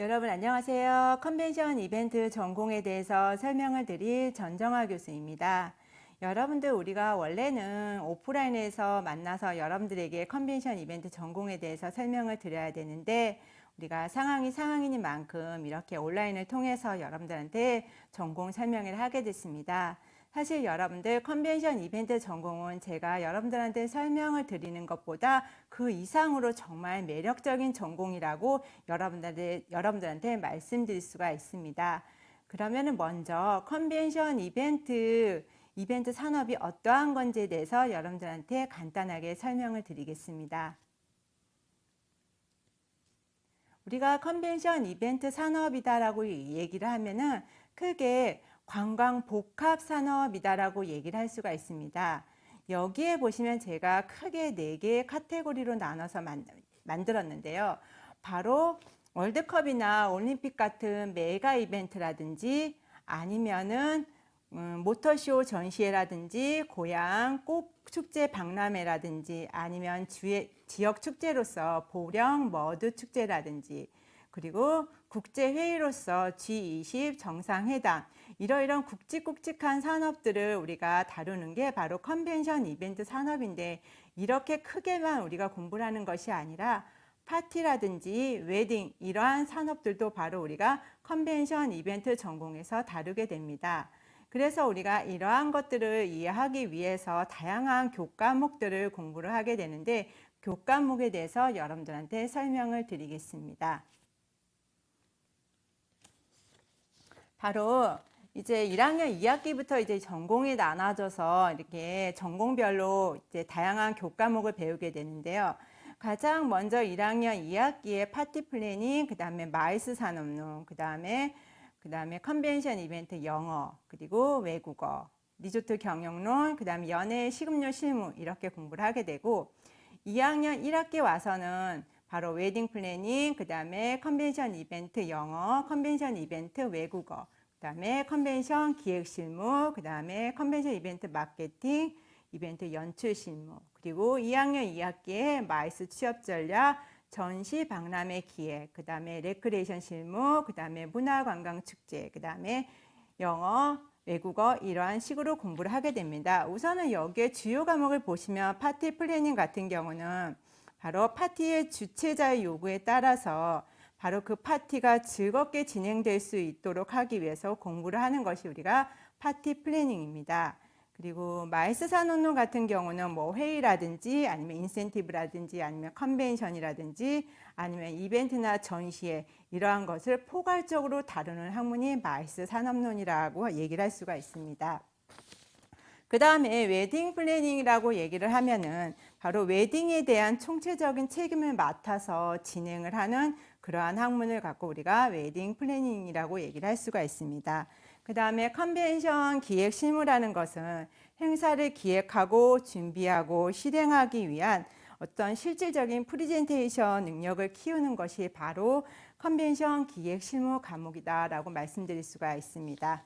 여러분 안녕하세요. 컨벤션 이벤트 전공에 대해서 설명을 드릴 전정아 교수입니다. 여러분들 우리가 원래는 오프라인에서 만나서 여러분들에게 컨벤션 이벤트 전공에 대해서 설명을 드려야 되는데 우리가 상황이 상황인 만큼 이렇게 온라인을 통해서 여러분들한테 전공 설명을 하게 됐습니다. 사실 여러분들 컨벤션 이벤트 전공은 제가 여러분들한테 설명을 드리는 것보다 그 이상으로 정말 매력적인 전공이라고 여러분들한테, 여러분들한테 말씀드릴 수가 있습니다. 그러면은 먼저 컨벤션 이벤트, 이벤트 산업이 어떠한 건지에 대해서 여러분들한테 간단하게 설명을 드리겠습니다. 우리가 컨벤션 이벤트 산업이다라고 얘기를 하면은 크게 관광 복합 산업이다라고 얘기를 할 수가 있습니다. 여기에 보시면 제가 크게 네 개의 카테고리로 나눠서 만, 만들었는데요. 바로 월드컵이나 올림픽 같은 메가 이벤트라든지 아니면은 음, 모터쇼 전시회라든지 고향 꽃 축제 박람회라든지 아니면 주의, 지역 축제로서 보령 머드 축제라든지 그리고 국제 회의로서 G20 정상회담 이러이런 굵직굵직한 산업들을 우리가 다루는 게 바로 컨벤션 이벤트 산업인데 이렇게 크게만 우리가 공부를 하는 것이 아니라 파티라든지 웨딩 이러한 산업들도 바로 우리가 컨벤션 이벤트 전공에서 다루게 됩니다. 그래서 우리가 이러한 것들을 이해하기 위해서 다양한 교과목들을 공부를 하게 되는데 교과목에 대해서 여러분들한테 설명을 드리겠습니다. 바로 이제 1학년 2학기부터 이제 전공이 나눠져서 이렇게 전공별로 이제 다양한 교과목을 배우게 되는데요. 가장 먼저 1학년 2학기에 파티 플래닝, 그 다음에 마이스 산업론, 그 다음에 그 다음에 컨벤션 이벤트 영어, 그리고 외국어, 리조트 경영론, 그 다음에 연애 식음료 실무 이렇게 공부를 하게 되고 2학년 1학기 와서는 바로 웨딩 플래닝, 그 다음에 컨벤션 이벤트 영어, 컨벤션 이벤트 외국어, 그 다음에 컨벤션 기획 실무, 그 다음에 컨벤션 이벤트 마케팅, 이벤트 연출 실무, 그리고 2학년 2학기에 마이스 취업 전략, 전시 박람회 기획, 그 다음에 레크레이션 실무, 그 다음에 문화관광 축제, 그 다음에 영어, 외국어 이러한 식으로 공부를 하게 됩니다. 우선은 여기에 주요 과목을 보시면 파티 플래닝 같은 경우는 바로 파티의 주최자의 요구에 따라서 바로 그 파티가 즐겁게 진행될 수 있도록 하기 위해서 공부를 하는 것이 우리가 파티 플래닝입니다. 그리고 마이스 산업론 같은 경우는 뭐 회의라든지 아니면 인센티브라든지 아니면 컨벤션이라든지 아니면 이벤트나 전시회 이러한 것을 포괄적으로 다루는 학문이 마이스 산업론이라고 얘기를 할 수가 있습니다. 그 다음에 웨딩 플래닝이라고 얘기를 하면은 바로 웨딩에 대한 총체적인 책임을 맡아서 진행을 하는 그러한 학문을 갖고 우리가 웨딩 플래닝이라고 얘기를 할 수가 있습니다. 그 다음에 컨벤션 기획 실무라는 것은 행사를 기획하고 준비하고 실행하기 위한 어떤 실질적인 프리젠테이션 능력을 키우는 것이 바로 컨벤션 기획 실무 과목이다라고 말씀드릴 수가 있습니다.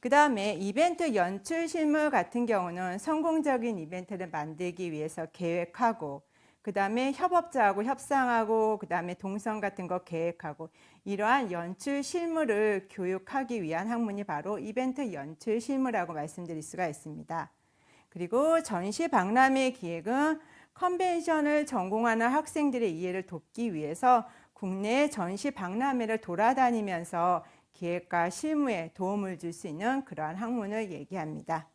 그 다음에 이벤트 연출 실무 같은 경우는 성공적인 이벤트를 만들기 위해서 계획하고 그 다음에 협업자하고 협상하고 그 다음에 동선 같은 거 계획하고 이러한 연출 실무를 교육하기 위한 학문이 바로 이벤트 연출 실무라고 말씀드릴 수가 있습니다. 그리고 전시 박람회 기획은 컨벤션을 전공하는 학생들의 이해를 돕기 위해서 국내 전시 박람회를 돌아다니면서 기획과 실무에 도움을 줄 수 있는 그러한 학문을 얘기합니다.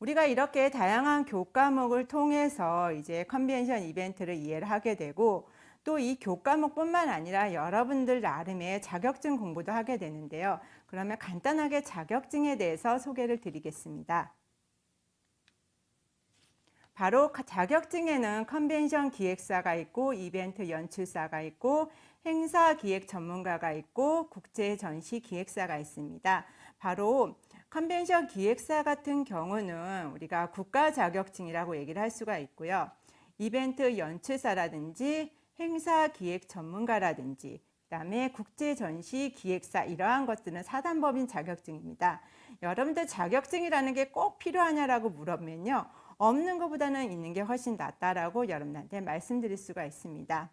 우리가 이렇게 다양한 교과목을 통해서 이제 컨벤션 이벤트를 이해를 하게 되고 또 이 교과목뿐만 아니라 여러분들 나름의 자격증 공부도 하게 되는데요. 그러면 간단하게 자격증에 대해서 소개를 드리겠습니다. 바로 자격증에는 컨벤션 기획사가 있고 이벤트 연출사가 있고 행사 기획 전문가가 있고 국제 전시 기획사가 있습니다. 바로 컨벤션 기획사 같은 경우는 우리가 국가 자격증이라고 얘기를 할 수가 있고요. 이벤트 연출사라든지 행사 기획 전문가라든지 그다음에 국제 전시 기획사 이러한 것들은 사단법인 자격증입니다. 여러분들 자격증이라는 게 꼭 필요하냐라고 물으면요. 없는 것보다는 있는 게 훨씬 낫다라고 여러분한테 말씀드릴 수가 있습니다.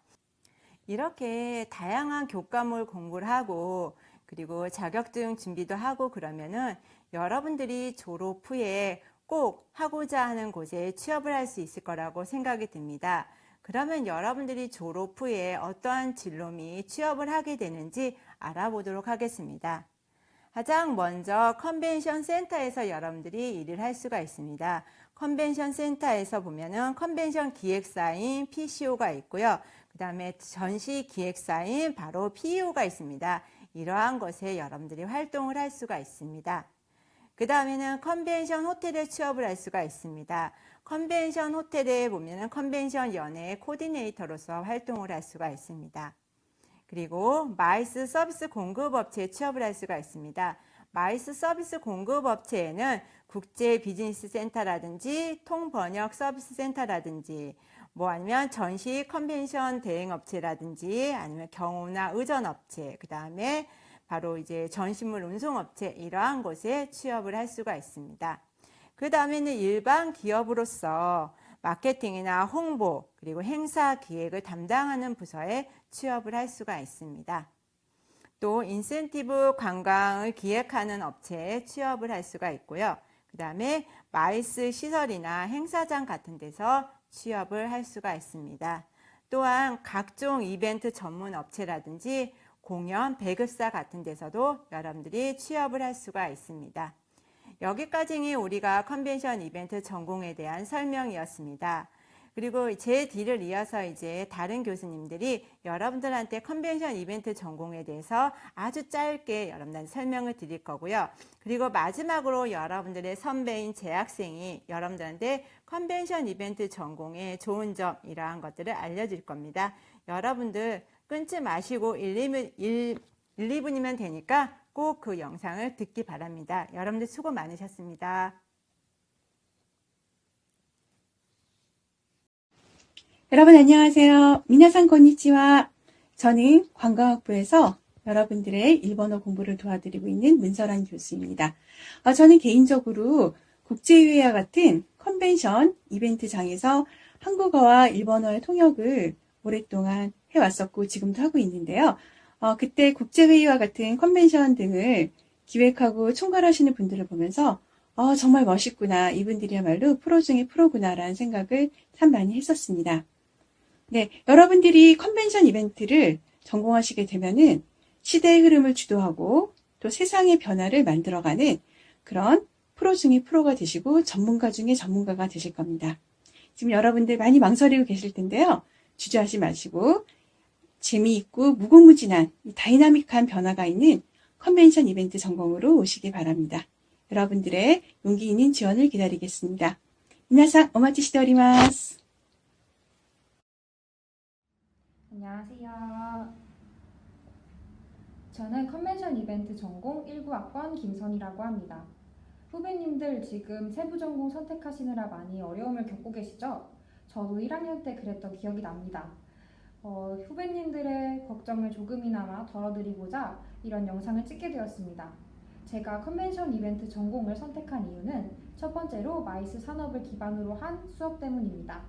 이렇게 다양한 교과목을 공부를 하고 그리고 자격증 준비도 하고 그러면은 여러분들이 졸업 후에 꼭 하고자 하는 곳에 취업을 할 수 있을 거라고 생각이 듭니다. 그러면 여러분들이 졸업 후에 어떠한 진로 및 취업을 하게 되는지 알아보도록 하겠습니다. 가장 먼저 컨벤션 센터에서 여러분들이 일을 할 수가 있습니다. 컨벤션 센터에서 보면은 컨벤션 기획사인 PCO가 있고요. 그 다음에 전시 기획사인 바로 PEO가 있습니다. 이러한 것에 여러분들이 활동을 할 수가 있습니다. 그 다음에는 컨벤션 호텔에 취업을 할 수가 있습니다. 컨벤션 호텔에 보면은 컨벤션 연예 코디네이터로서 활동을 할 수가 있습니다. 그리고 마이스 서비스 공급업체에 취업을 할 수가 있습니다. 마이스 서비스 공급업체에는 국제 비즈니스 센터라든지 통번역 서비스 센터라든지 뭐 아니면 전시 컨벤션 대행 업체라든지 아니면 경호나 의전 업체 그 다음에 바로 이제 전시물 운송 업체 이러한 곳에 취업을 할 수가 있습니다. 그 다음에는 일반 기업으로서 마케팅이나 홍보 그리고 행사 기획을 담당하는 부서에 취업을 할 수가 있습니다. 또 인센티브 관광을 기획하는 업체에 취업을 할 수가 있고요. 그 다음에 마이스 시설이나 행사장 같은 데서 취업을 할 수가 있습니다. 또한 각종 이벤트 전문 업체라든지 공연, 배급사 같은 데서도 여러분들이 취업을 할 수가 있습니다. 여기까지 우리가 컨벤션 이벤트 전공에 대한 설명이었습니다. 그리고 제 뒤를 이어서 이제 다른 교수님들이 여러분들한테 컨벤션 이벤트 전공에 대해서 아주 짧게 여러분들한테 설명을 드릴 거고요. 그리고 마지막으로 여러분들의 선배인 재학생이 여러분들한테 컨벤션 이벤트 전공의 좋은 점 이러한 것들을 알려드릴 겁니다. 여러분들 끊지 마시고 1, 2분, 1, 1 2분이면 되니까 꼭 그 영상을 듣기 바랍니다. 여러분들 수고 많으셨습니다. 여러분 안녕하세요. 미나상 건니치와 저는 관광학부에서 여러분들의 일본어 공부를 도와드리고 있는 문설한 교수입니다. 어, 저는 개인적으로 국제회의와 같은 컨벤션 이벤트장에서 한국어와 일본어의 통역을 오랫동안 해왔었고 지금도 하고 있는데요. 어, 그때 국제회의와 같은 컨벤션 등을 기획하고 총괄하시는 분들을 보면서 어, 정말 멋있구나. 이분들이야말로 프로 중의 프로구나라는 생각을 참 많이 했었습니다. 네, 여러분들이 컨벤션 이벤트를 전공하시게 되면은 시대의 흐름을 주도하고 또 세상의 변화를 만들어가는 그런 프로 중의 프로가 되시고 전문가 중의 전문가가 되실 겁니다. 지금 여러분들 많이 망설이고 계실 텐데요. 주저하지 마시고 재미있고 무궁무진한 이 다이나믹한 변화가 있는 컨벤션 이벤트 전공으로 오시기 바랍니다. 여러분들의 용기 있는 지원을 기다리겠습니다. 미나상 오마치시테 오리마스. 안녕하세요. 저는 컨벤션 이벤트 전공 19학번 김선이라고 합니다. 후배님들 지금 세부 전공 선택하시느라 많이 어려움을 겪고 계시죠? 저도 1학년 때 그랬던 기억이 납니다. 어, 후배님들의 걱정을 조금이나마 덜어드리고자 이런 영상을 찍게 되었습니다. 제가 컨벤션 이벤트 전공을 선택한 이유는 첫 번째로 마이스 산업을 기반으로 한 수업 때문입니다.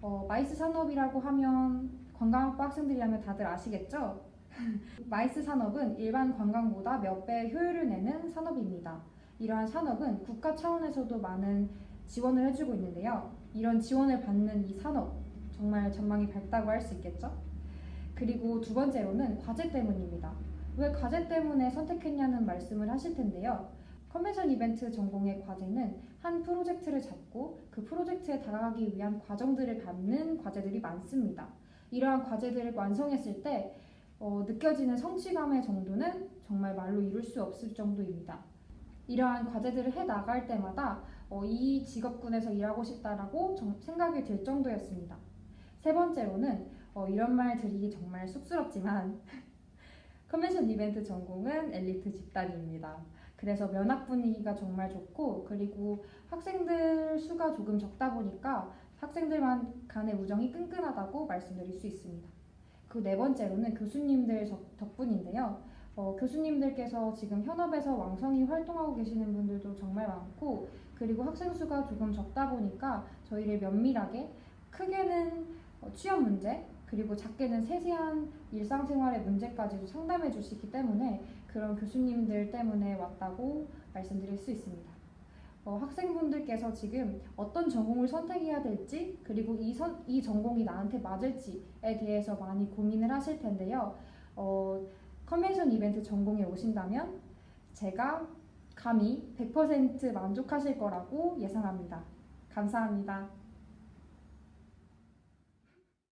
어, 마이스 산업이라고 하면 관광학부 학생들이라면 다들 아시겠죠? 마이스 산업은 일반 관광보다 몇 배 효율을 내는 산업입니다. 이러한 산업은 국가 차원에서도 많은 지원을 해주고 있는데요. 이런 지원을 받는 이 산업, 정말 전망이 밝다고 할 수 있겠죠? 그리고 두 번째로는 과제 때문입니다. 왜 과제 때문에 선택했냐는 말씀을 하실 텐데요. 컨벤션 이벤트 전공의 과제는 한 프로젝트를 잡고 그 프로젝트에 다가가기 위한 과정들을 밟는 과제들이 많습니다. 이러한 과제들을 완성했을 때 어, 느껴지는 성취감의 정도는 정말 말로 이룰 수 없을 정도입니다. 이러한 과제들을 해 나갈 때마다 어, 이 직업군에서 일하고 싶다라고 정- 생각이 들 정도였습니다. 세 번째로는 어, 이런 말 드리기 정말 쑥스럽지만 컨벤션 이벤트 전공은 엘리트 집단입니다. 그래서 면학 분위기가 정말 좋고 그리고 학생들 수가 조금 적다 보니까 학생들만 간의 우정이 끈끈하다고 말씀드릴 수 있습니다. 그 네 번째로는 교수님들 적- 덕분인데요. 어, 교수님들께서 지금 현업에서 왕성히 활동하고 계시는 분들도 정말 많고 그리고 학생 수가 조금 적다 보니까 저희를 면밀하게 크게는 어, 취업 문제 그리고 작게는 세세한 일상생활의 문제까지도 상담해 주시기 때문에 그런 교수님들 때문에 왔다고 말씀드릴 수 있습니다. 어, 학생분들께서 지금 어떤 전공을 선택해야 될지 그리고 이, 선, 이 전공이 나한테 맞을지에 대해서 많이 고민을 하실 텐데요. 어, 컨벤션 이벤트 전공에 오신다면 제가 감히 100% 만족하실 거라고 예상합니다. 감사합니다.